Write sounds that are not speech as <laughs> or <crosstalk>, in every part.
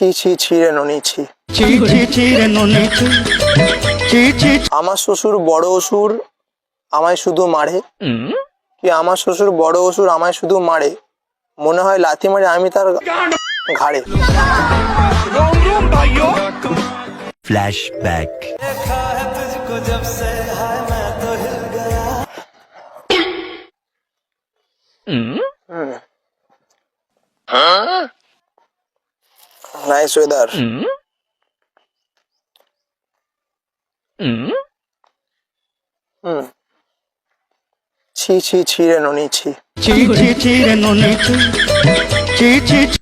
ছি ছি ছি রে ননি ছি। ছি ছি ছি রে ননি ছি। ছি ছি আমার শ্বশুর বড় অসুর আমায় শুধু মারে। কি আমার শ্বশুর বড় অসুর আমায় শুধু মারে? মনে হয় লাথি মারে আমি তার ঘাড়ে। ফ্ল্যাশব্যাক নাইস ওয়েদার হুম ছি ছি ছি রে ননি ছি ছি ছি ছি রে ননি ছি ছি ছি ছি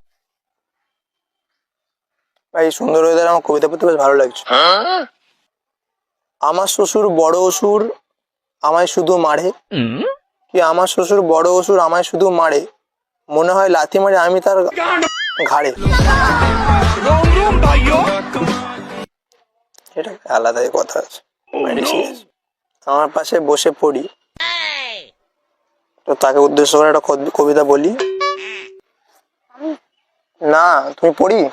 ভাই সুন্দর ওয়েদার আমার কবিতা পড়তে বেশ ভালো লাগছে। আমার শ্বশুর বড় অসুর আমায় শুধু মারে। কি আমার শ্বশুর বড় অসুর আমায় শুধু মারে? মনে হয় লাথি মারে আমি তার ঘাড়ে। এটা আলাদাই কথা আছে। আমার পাশে বসে পড়ি। তো তাকে উদ্দেশ্য করে একটা কবি- কবিতা বলি। না তুমি পড়ি?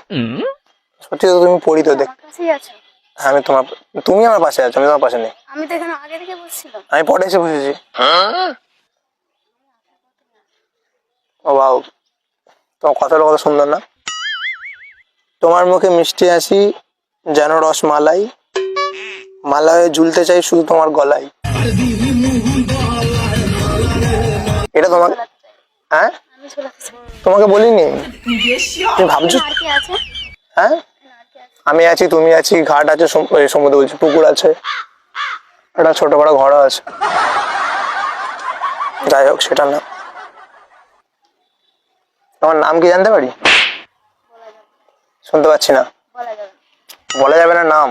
সত্যি তো তুমি পড়ি তো দেখ। আমার কাছেই আছো। আমি তোমার তুমি আমার পাশে আছো আমি তোমার পাশে নেই। আমি তো এখানে আগে থেকে বসছিলাম। আমি পরে এসে বসেছি। ও বাউ তোমার কথাটা কত সুন্দর না। তোমার মুখে মিষ্টি আসি যেন রসমালাই মালা হয়ে ঝুলতে চাই শুধু তোমার গলায়। এটা তোমার হ্যাঁ? তোমাকে বলিনি? তুমি ভাবছ হ্যাঁ? আমি আছি, তুমি আছি, ঘাট আছে সমুদ্র বলছি, পুকুর আছে। একটা ছোট বড় ঘরও আছে। যাই হোক, সেটা না। তোমার নাম কি জানতে পারি? শুনতে পাচ্ছি না। বলা যাবে না। নাম।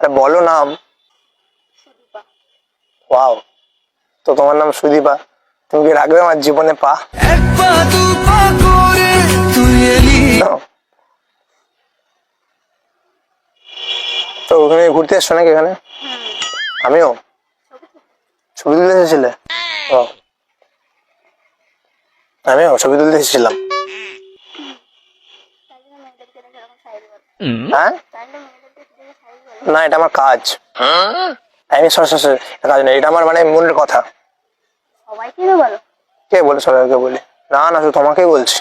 আরে বলো নাম। ওয়াও। তো তোমার নাম সুদীপা। তুমি কি রাখবে আমার জীবনে পা? তো ওখানে ঘুরতে এসছো নাকি এখানে? আমিও? ছবি তুলতে এসেছিলে? ও আমিও ছবি তুলতে এসেছিলাম। হ্যাঁ? না এটা আমার কাজ। আমি সর সর সর, কাজ নেই এটা আমার মানে মনের কথা। কে বলে সবাইকে বলি? না না শুধু তোমাকেই বলছি।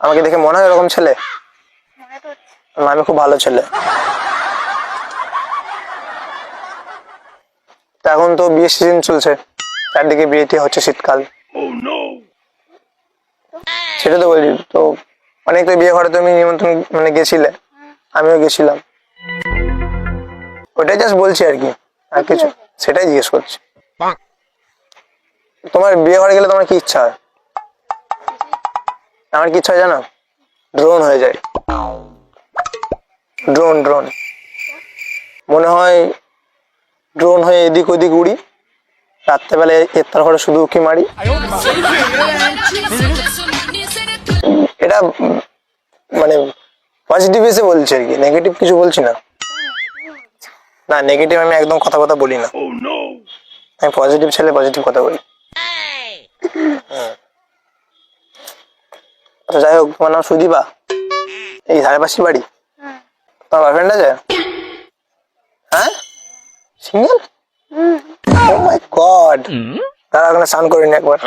আমাকে দেখে মনে হয় এরকম ছেলে? না, আমি খুব ভালো ছেলে। তা এখন তো বিয়ে সিজন চলছে। চারদিকে বিয়েটি হচ্ছে শীতকাল। সেটা তো বলছি তো অনেক তো বিয়ে ঘরে তুমি নিমন্ত্রণ মানে গেছিলে, আমিও গেছিলাম। ওটাই জাস্ট বলছি আর কি, আর কিছু, সেটাই জিজ্ঞেস করছি। তোমার বিয়ে ঘরে গেলে তোমার কি ইচ্ছা হয়? আমার কি ইচ্ছা হয় জানো? ড্রোন হয়ে যায়। ড্রোন ড্রোন মনে হয় ড্রোন হয়ে এদিক ওদিক উড়ি, রাত্রেবেলায় এর এত্তার ঘরে শুধু উকি মারি। <laughs> এটা মানে পজিটিভ এসে বলছি আর কি। নেগেটিভ কিছু বলছি না। না নেগেটিভ আমি একদম কথা কথা বলি না। আমি পজিটিভ ছেলে পজিটিভ কথা বলি। তো যাই হোক তোমার নাম সুদীপা? এই ধারে পাশে বাড়ি? হুম তোমার বয়ফ্রেন্ড আছে? হ্যাঁ? সিঙ্গেল? হুম। ও মাই গড তারা ওখানে স্নান করিনি একবার।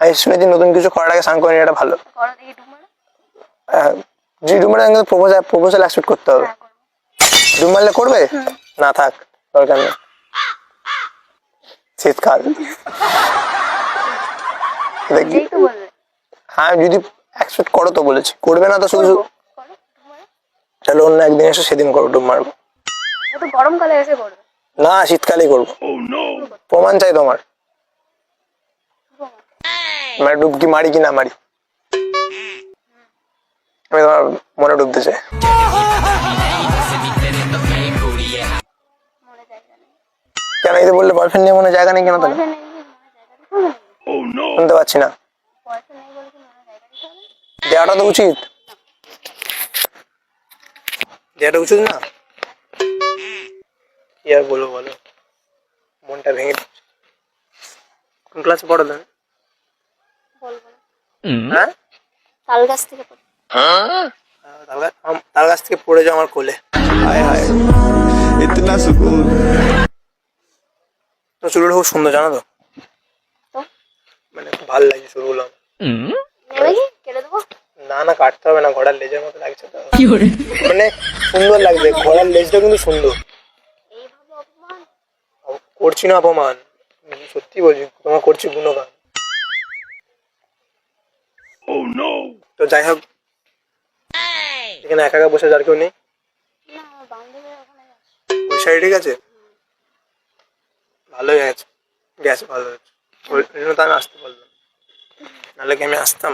শুনেছি নতুন কিছু করার আগে স্নান করিনি এটা ভালো। করো জি ডুমারে কিন্তু প্রপোজাল প্রপোজাল অ্যাকসেপ্ট করতে হবে। হ্যাঁ ডুম মারলে করবে? না থাক দরকার নেই। শীতকাল। হ্যাঁ যদি অ্যাকসেপ্ট করো তো বলেছি। করবে না তো শুধু চলো অন্য একদিন এসে সেদিন করো ডুব মারবো। গরমকালে এসে করবে। না শীতকালেই করব। প্রমাণ চাই তোমার। মানে ডুবকি মারি কি না মারি। আমি তোমার মনে ডুবতে চাই। কেন এই বললে বয়ফ্রেন্ড নিয়ে মনে জায়গা নেই কেন নাকি? শুনতে পাচ্ছি না। বলে দেওয়াটা তো উচিত। দেওয়াটা উচিত না? কি আর বলব বলো? মনটা ভেঙে। কোন ক্লাসে পড়ো তুমি হ্যাঁ? হ্যাঁ? হ্যাঁ, তাল গাছ থেকে পড়ে। যাও আমার কোলে। ইতনা খুব সুন্দর জানো তো? মানে খুব ভালো লাগছে চুলগুলো না না কাটতে হবে না ঘোড়ার লেজের মতো লাগছে তো। মানে সুন্দর লাগবে ঘোড়ার লেজটা কিন্তু সুন্দর। করছি না অপমান সত্যি বলছি তোমার করছি গুণগান। তো যাই হোক এখানে একা একা বসে যার কেউ নেই। ওই সাইডে ঠিক আছে? ভালোই আছে। গ্যাস ভালো হয়েছে। ওই জন্য তো আমি আসতে পারলাম। নাহলে কি আমি আসতাম?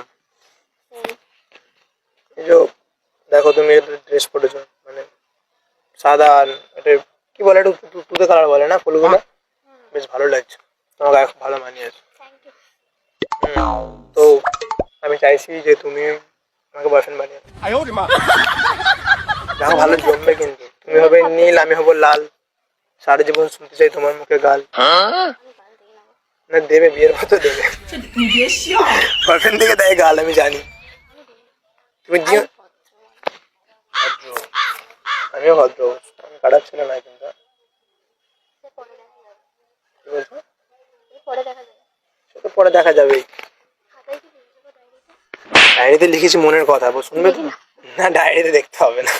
এই যে দেখো তুমি ড্রেস পরেছো মানে সাদা আর এটা কি বলে একটু তুতে কালার বলে না ফুলগুলো? বেশ ভালো লাগছে। তোমার গায়ে ভালো মানিয়েছে তো আমি চাইছি যে তুমি আমাকে বয়ফ্রেন্ড বানিয়ে দাও। দেখো ভালো জমবে কিন্তু। তুমি হবে নীল আমি হব লাল। সারা জীবন শুনতে চাই তোমার মুখে গাল। না দেবে বিয়ের মতো দেবে। বয়ফ্রেন্ড থেকে দেয় গাল আমি জানি। তুমি আমিও ভদ্র। আমি খারাপ ছিল না কিন্তু। সে সে পরে দেখা যাবে সে তো পরে দেখা যাবেই খাতায় কি লিখে দেবো ডায়েরিতে লিখেছি মনের কথা বল শুনবে তো? না। ডায়েরিতে দেখতে হবে না।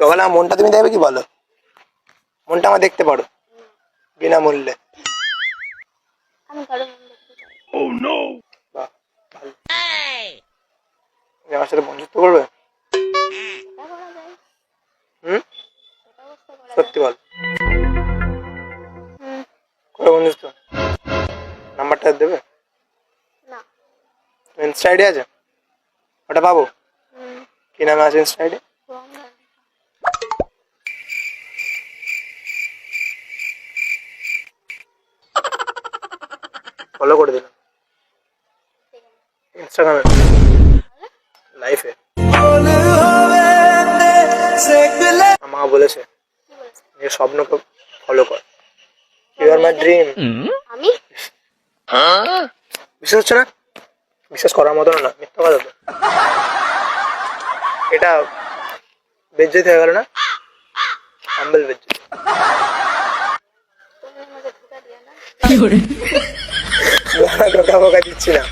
তখন আমার মনটা তুমি দেখবে কি বলো? মনটা আমার দেখতে পারো বিনামূল্যে। তুমি আমার সাথে বন্ধুত্ব করবে? হুম? সত্যি বল। করে বন্ধুত্ব? নাম্বারটা দেবে? না। ইনস্টা আইডি আছে? ওটা পাবো? কি নামে আছে ইনস্টা ফলো করে দিলাম। ইনস্টাগ্রামে লাইফে মা বলেছে যে স্বপ্নকে ফলো কর। ইউ আর মাই ড্রিম আমি? বিশ্বাস হচ্ছে না? বিশ্বাস করার মতো না মিথ্যা কথা তো। এটা বেজ্জতি হয়ে গেল না? হাম্বল বেজ্জতি। ধোকা ফোকা দিচ্ছি না।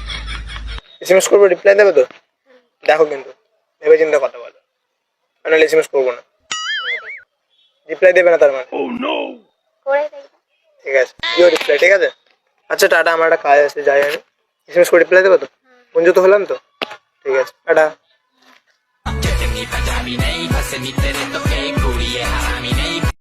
এসএমএস করব রিপ্লাই দেবে তো? দেখো কিন্তু ভেবে চিন্তা কথা বলো। মানে এসএমএস করব না। রিপ্লাই দেবে না তার মানে। ঠিক আছে রিপ্লাই ঠিক আছে? আচ্ছা টাটা আমার একটা কাজ আছে যাই আমি। এসএমএস করে রিপ্লাই দেবে তো? পঞ্জিত হলাম তো। ঠিক আছে টাটা।